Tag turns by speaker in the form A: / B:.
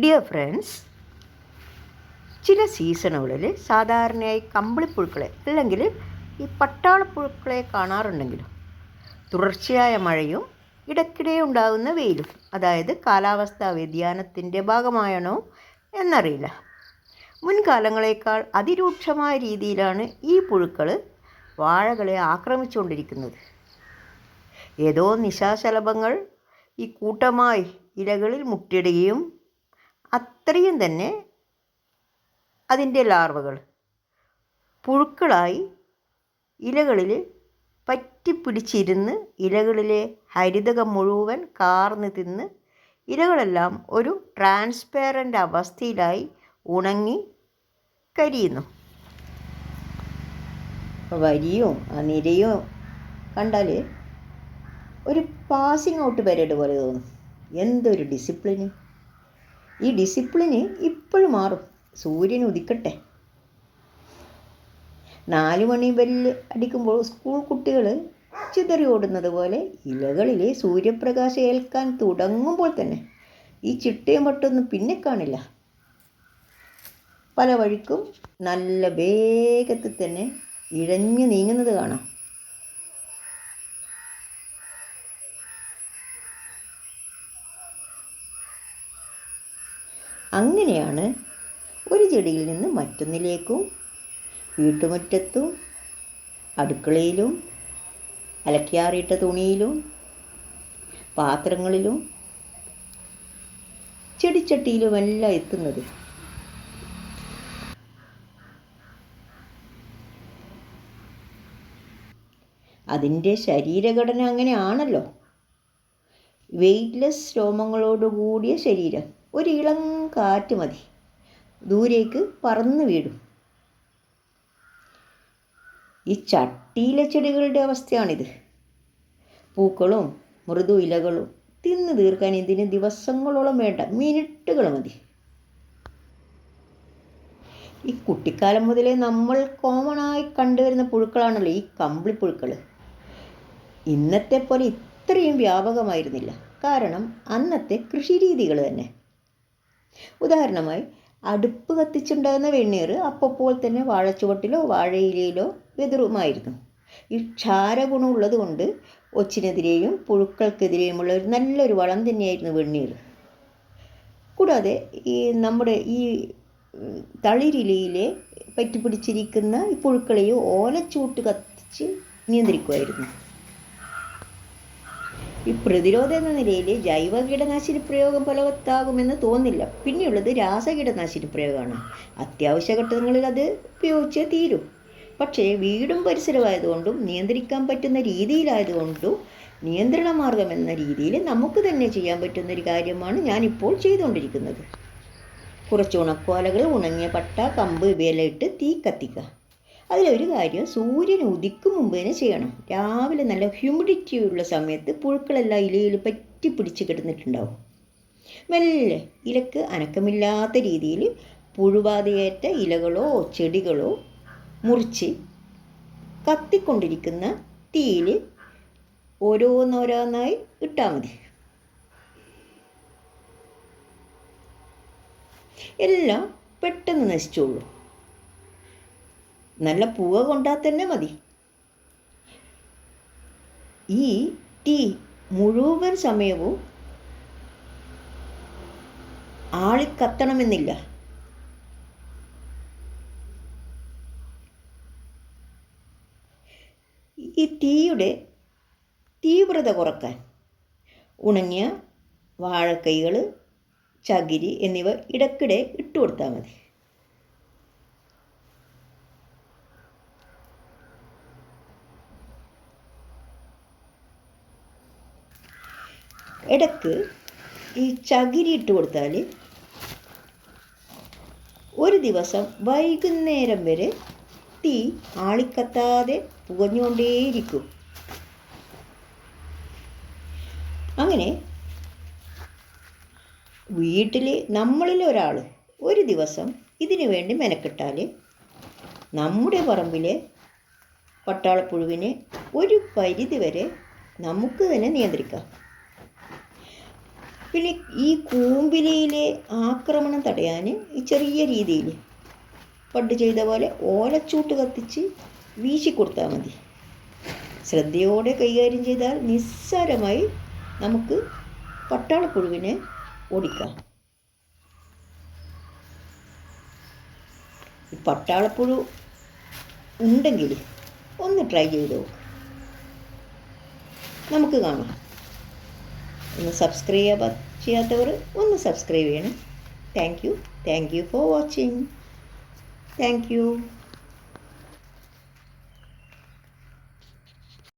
A: Dear friends ചില സീസണുകളിൽ സാധാരണയായി കമ്പിളിപ്പുഴുക്കളെ അല്ലെങ്കിൽ ഈ പട്ടാളപ്പുഴുക്കളെ കാണാറുണ്ടെങ്കിലും തുടർച്ചയായ മഴയും ഇടയ്ക്കിടെ ഉണ്ടാകുന്ന വെയിലും അതായത് കാലാവസ്ഥാ വ്യതിയാനത്തിന്റെ ഭാഗമായാണോ എന്നറിയില്ല. മുൻകാലങ്ങളേക്കാൾ അതിരൂക്ഷമായ രീതിയിലാണ് ഈ പുഴുക്കൾ വാഴകളെ ആക്രമിച്ചുകൊണ്ടിരിക്കുന്നത്. ഏതോ നിശാശലഭങ്ങൾ ഈ കൂട്ടമായി ഇലകളിൽ മുട്ടിടുകയും അത്രയും തന്നെ അതിന്റെ ലാർവകൾ പുഴുക്കളായി ഇലകളിൽ പറ്റിപ്പിടിച്ചിരുന്ന് ഇലകളിലെ ഹരിതകം മുഴുവൻ കാർന്ന് തിന്ന് ഇലകളെല്ലാം ഒരു ട്രാൻസ്പെറന്റ് അവസ്ഥയിലായി ഉണങ്ങി കരിയുന്നു. വരിയോ ആ നിരയോ കണ്ടാൽ ഒരു പാസിംഗ് ഔട്ട് പരേഡ് പോലെ തോന്നും. എന്തൊരു ഡിസിപ്ലിന് ഈ ഡിസിപ്ലിന് ഇപ്പോഴും മാറും. സൂര്യൻ ഉദിക്കട്ടെ. നാല് മണി ബെല്ല് അടിക്കുമ്പോൾ സ്കൂൾ കുട്ടികൾ ചിതറി ഓടുന്നത് പോലെ ഇലകളിലെ സൂര്യപ്രകാശം ഏൽക്കാൻ തുടങ്ങുമ്പോൾ തന്നെ ഈ ചിട്ടയും പട്ടൊന്നും പിന്നെ കാണില്ല. പല വഴിക്കും നല്ല വേഗത്തിൽ തന്നെ ഇഴഞ്ഞു നീങ്ങുന്നത് കാണാം. അങ്ങനെയാണ് ഒരു ചെടിയിൽ നിന്ന് മറ്റൊന്നിലേക്കും വീട്ടുമുറ്റത്തും അടുക്കളയിലും അലക്കിയാറിയിട്ട തുണിയിലും പാത്രങ്ങളിലും ചെടിച്ചട്ടിയിലുമെല്ലാം എത്തുന്നത്. അതിന്റെ ശരീരഘടന അങ്ങനെയാണല്ലോ. വെയ്റ്റ്ലെസ് രോമങ്ങളോടുകൂടിയ ശരീരം. ഒരു ഇളം കാറ്റ് മതി. ദൂരേക്ക് പറന്ന് വീടും ഈ ചട്ടിയിലെ ചെടികളുടെ അവസ്ഥയാണിത്. പൂക്കളും മൃദു ഇലകളും തിന്നു തീർക്കാൻ ഇതിന് ദിവസങ്ങളോളം വേണ്ട മിനിറ്റുകൾ മതി. ഈ കുട്ടിക്കാലം മുതലേ നമ്മൾ കോമൺ ആയി കണ്ടുവരുന്ന പുഴുക്കളാണല്ലോ ഈ കമ്പിളിപ്പുഴുക്കൾ ഇന്നത്തെ പോലെ ഇത്രയും വ്യാപകമായിരുന്നില്ല. കാരണം അന്നത്തെ കൃഷിരീതികൾ തന്നെ. ഉദാഹരണമായി അടുപ്പ് കത്തിച്ചുണ്ടാകുന്ന വെണ്ണീർ അപ്പോൾ തന്നെ വാഴച്ചുവട്ടിലോ വാഴയിലയിലോ വെതിറുമായിരുന്നു. ഈ ക്ഷാരഗുണമുള്ളത് കൊണ്ട് ഒച്ചിനെതിരെയും പുഴുക്കൾക്കെതിരെയുമുള്ള ഒരു നല്ലൊരു വളം തന്നെയായിരുന്നു വെണ്ണീർ. കൂടാതെ ഈ നമ്മുടെ ഈ തളിരിലയിലെ പറ്റിപ്പിടിച്ചിരിക്കുന്ന ഈ പുഴുക്കളെയും ഓലച്ചൂട്ട് കത്തിച്ച് നിയന്ത്രിക്കുമായിരുന്നു. ഈ പ്രതിരോധ എന്ന നിലയിൽ ജൈവ കീടനാശിനി പ്രയോഗം ഫലവത്താകുമെന്ന് തോന്നില്ല. പിന്നെയുള്ളത് രാസകീടനാശിനി പ്രയോഗമാണ്. അത്യാവശ്യ ഘട്ടങ്ങളിൽ അത് ഉപയോഗിച്ചേ തീരും. പക്ഷേ വീടും പരിസരമായതുകൊണ്ടും നിയന്ത്രിക്കാൻ പറ്റുന്ന രീതിയിലായതുകൊണ്ടും നിയന്ത്രണ മാർഗം എന്ന രീതിയിൽ നമുക്ക് തന്നെ ചെയ്യാൻ പറ്റുന്ന ഒരു കാര്യമാണ് ഞാനിപ്പോൾ ചെയ്തുകൊണ്ടിരിക്കുന്നത്. കുറച്ച് ഉണക്കോലകൾ ഉണങ്ങിയ പട്ട കമ്പ് ഇവയെല്ലാം ഇട്ട് തീ കത്തിക്കുക. അതിലൊരു കാര്യം സൂര്യൻ ഉദിക്കും മുമ്പ് തന്നെ ചെയ്യണം. രാവിലെ നല്ല ഹ്യൂമിഡിറ്റി ഉള്ള സമയത്ത് പുഴുക്കളെല്ലാം ഇലയിൽ പറ്റി പിടിച്ച് കിടന്നിട്ടുണ്ടാവും. മെല്ലെ ഇലക്ക് അനക്കമില്ലാത്ത രീതിയിൽ പുഴുബാധയേറ്റ ഇലകളോ ചെടികളോ മുറിച്ച് കത്തിക്കൊണ്ടിരിക്കുന്ന തീയിൽ ഓരോന്നോരോന്നായി ഇട്ടാൽ മതി. എല്ലാം പെട്ടെന്ന് നശിച്ചോളൂ നല്ല പുക കൊണ്ടാൽ തന്നെ മതി. ഈ ടീ മുഴുവൻ സമയവും ആളി കത്തണമെന്നില്ല ഈ തീയുടെ തീവ്രത കുറയ്ക്കാൻ ഉണങ്ങിയ വാഴക്കൈകൾ ചകിരി എന്നിവ ഇടയ്ക്കിടെ ഇട്ടുകൊടുത്താൽ മതി. ഇടയ്ക്ക് ഈ ചകിരി ഇട്ട് കൊടുത്താൽ ഒരു ദിവസം വൈകുന്നേരം വരെ തീ ആളിക്കത്താതെ പുകഞ്ഞുകൊണ്ടേയിരിക്കും. അങ്ങനെ വീട്ടിൽ നമ്മളിൽ ഒരാൾ ഒരു ദിവസം ഇതിനു വേണ്ടി മെനക്കെട്ടാൽ നമ്മുടെ പറമ്പിലെ പട്ടാളപ്പുഴുവിനെ ഒരു പരിധി വരെ നമുക്ക് തന്നെ നിയന്ത്രിക്കാം. പിന്നെ ഈ കൂമ്പിലയിലെ ആക്രമണം തടയാൻ ഈ ചെറിയ രീതിയിൽ പണ്ട് ചെയ്ത പോലെ ഓലച്ചൂട്ട് കത്തിച്ച് വീശിക്കൊടുത്താൽ മതി. ശ്രദ്ധയോടെ കൈകാര്യം ചെയ്താൽ നിസ്സാരമായി നമുക്ക് പട്ടാളപ്പുഴുവിനെ ഓടിക്കാം. പട്ടാളപ്പുഴു ഉണ്ടെങ്കിൽ ഒന്ന് ട്രൈ ചെയ്ത് നമുക്ക് കാണാം. ഒന്ന് സബ്സ്ക്രൈബ് ചെയ്യാത്തവർ ഒന്ന് സബ്സ്ക്രൈബ് ചെയ്യണം. Thank you thank you for watching thank you